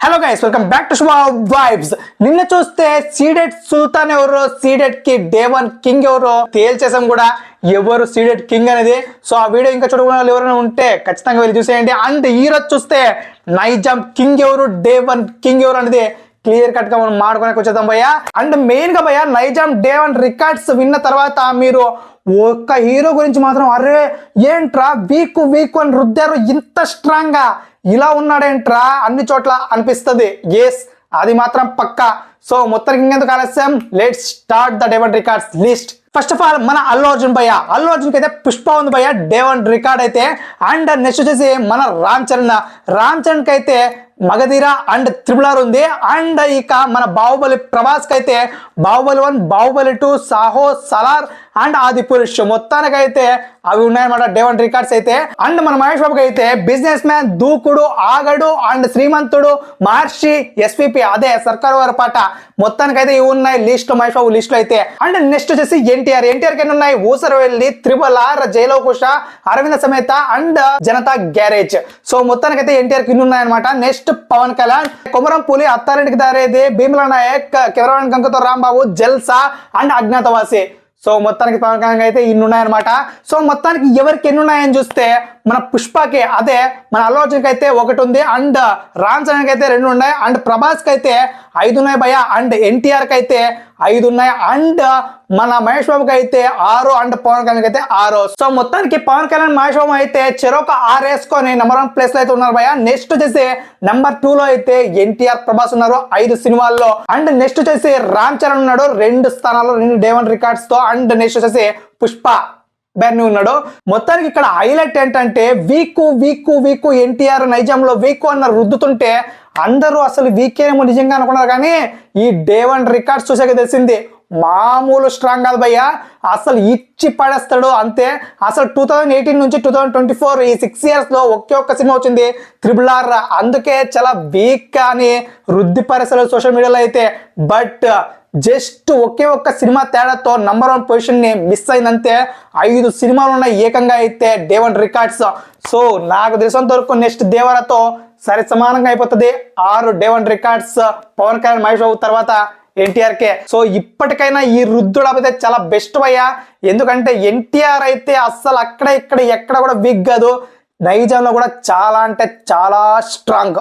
Hello guys welcome back to Shubha vibes నిన్న చూస్తే Ceded సుల్తాన్ ఎవరు సీడెడ్కి డే వన్ కింగ్ ఎవరు తేల్చేసాం కూడా ఎవరు సీడెడ్ కింగ్ అనేది. సో ఆ వీడియో ఇంకా చూడకుండా ఎవరైనా ఉంటే ఖచ్చితంగా వెళ్ళి చూసేయండి. అండ్ ఈ రోజు చూస్తే నైజాం కింగ్ ఎవరు డే వన్ కింగ్ ఎవరు అనేది క్లియర్ కట్గా మనం మాడుకోడానికి వచ్చేద్దాం భయ్య. అండ్ మెయిన్గా భయ్య నైజాం డే వన్ రికార్డ్స్ విన్న తర్వాత మీరు ఒక్క హీరో గురించి మాత్రం అరే ఏంట్రా వీక్ వీక్ అని రుద్దారు ఇంత స్ట్రాంగ్గా. ఇలా ఉన్నాడేంట్రా? అన్ని చోట్ల అనిపిస్తుంది. ఎస్ అది మాత్రం పక్కా. సో మొత్తానికి ఇంకెందుకు ఆలస్యం? Let start the day one records list first of all మన అల్లు అర్జున్ భయ్య. అల్లు అర్జున్ అయితే పుష్ప ఉంది భయ్య డేవన్ రికార్డ్ అయితే. అండ్ నెక్స్ట్ వచ్చేసి మన రామ్ చరణ్. రామ్ చరణ్కి అయితే మగధీర అండ్ త్రిపులార్ ఉంది. అండ్ ఇక మన బాహుబలి ప్రభాస్కి అయితే Baahubali one Baahubali two Saaho Salaar and Adipurush మొత్తానికైతే అవి ఉన్నాయన్నమాట డేవన్ రికార్డ్స్ అయితే. అండ్ మన మహేష్ బాబుకి అయితే బిజినెస్ మ్యాన్ దూకుడు ఆగడు అండ్ శ్రీమంతుడు మహర్షి ఎస్పీపీ అదే సర్కార్ వారి పాట. మొత్తానికైతే ఇవి ఉన్నాయి లిస్ట్ మహేష్ బాబు లిస్ట్లో అయితే. అండ్ నెక్స్ట్ వచ్చేసి ఎన్టీఆర్. ఎన్టీఆర్కి ఉన్నాయి? Oosaravelli triple R Jai Lava Kusa Aravinda Sametha and Janatha garage. So మొత్తానికైతే ఎన్టీఆర్ కింద ఉన్నాయన్నమాట. నెక్స్ట్ పవన్ కళ్యాణ్. కుమరం పులి అత్తారింటికి దారేది భీమల నాయక్ కెరవాణి గంగతో రాంబాబు జల్సా అండ్ అజ్ఞాతవాసి. సో మొత్తానికి పవన్ కళ్యాణ్ అయితే ఇన్ని ఉన్నాయన్నమాట సో మొత్తానికి ఎవరికి ఎన్ని ఉన్నాయని చూస్తే మన పుష్పకి అదే మన అల్లు అయితే ఒకటి ఉంది అండ్ రామ్ చరణ్కి అయితే రెండు ఉన్నాయి అండ్ ప్రభాస్కి అయితే ఐదు ఉన్నాయి భయ అండ్ ఎన్టీఆర్కి అయితే ఐదు ఉన్నాయి అండ్ మన మహేష్ బాబుకి అయితే ఆరు అండ్ పవన్ కళ్యాణ్కి అయితే ఆరు. సో మొత్తానికి పవన్ కళ్యాణ్ మహేష్ బాబు అయితే చెరొక ఆరు వేసుకొని నెంబర్ వన్ ప్లేస్లో అయితే ఉన్నారు భయ నెక్స్ట్ వచ్చేసి నెంబర్ టూ లో అయితే ఎన్టీఆర్ ప్రభాస్ ఉన్నారు ఐదు సినిమాల్లో. అండ్ నెక్స్ట్ వచ్చేసి రామ్ చరణ్ ఉన్నాడు రెండు స్థానాల్లో రెండు డేవన్ రికార్డ్స్తో అండ్ నెక్స్ట్ వచ్చేసి పుష్ప బెర్ని ఉన్నాడు. మొత్తానికి ఇక్కడ హైలైట్ ఏంటంటే వీకు వీకు వీకు ఎన్టీఆర్ నైజాంలో వీకు అన్న రుద్దుతుంటే అందరూ అసలు వీకేనేమో నిజంగా అనుకున్నారు కానీ ఈ డే వన్ రికార్డ్స్ చూసాక తెలిసింది మామూలు స్ట్రాంగ్ కాదు భయ్య. అసలు ఇచ్చి పడేస్తాడు అంతే. అసలు టూ థౌజండ్ ఎయిటీన్ నుంచి టూ థౌజండ్ ట్వంటీ ఫోర్ ఈ సిక్స్ ఇయర్స్లో ఒకే ఒక్క సినిమా వచ్చింది త్రిబుల్ ఆర్ అందుకే చాలా వీక్ అని వృద్ధి పరిస్థితులు సోషల్ మీడియాలో అయితే. బట్ జస్ట్ ఒకే ఒక్క సినిమా తేడాతో నంబర్ వన్ పొజిషన్ని మిస్ అయిందంతే ఐదు సినిమాలు ఉన్నాయి ఏకంగా అయితే డేవన్ రికార్డ్స్ సో నాకు తెలిసినంత వరకు నెక్స్ట్ దేవరతో సరి సమానంగా అయిపోతుంది. ఆరు day one records Pawan Kalyan Mahesh Babu తర్వాత ఎన్టీఆర్కే. సో ఇప్పటికైనా ఈ రుద్దుడు అయితే చాలా బెస్ట్ అయ్యా ఎందుకంటే ఎన్టీఆర్ అయితే అస్సలు అక్కడ ఇక్కడ ఎక్కడ కూడా వీక్ కాదు. నైజాంలో కూడా చాలా అంటే చాలా స్ట్రాంగ్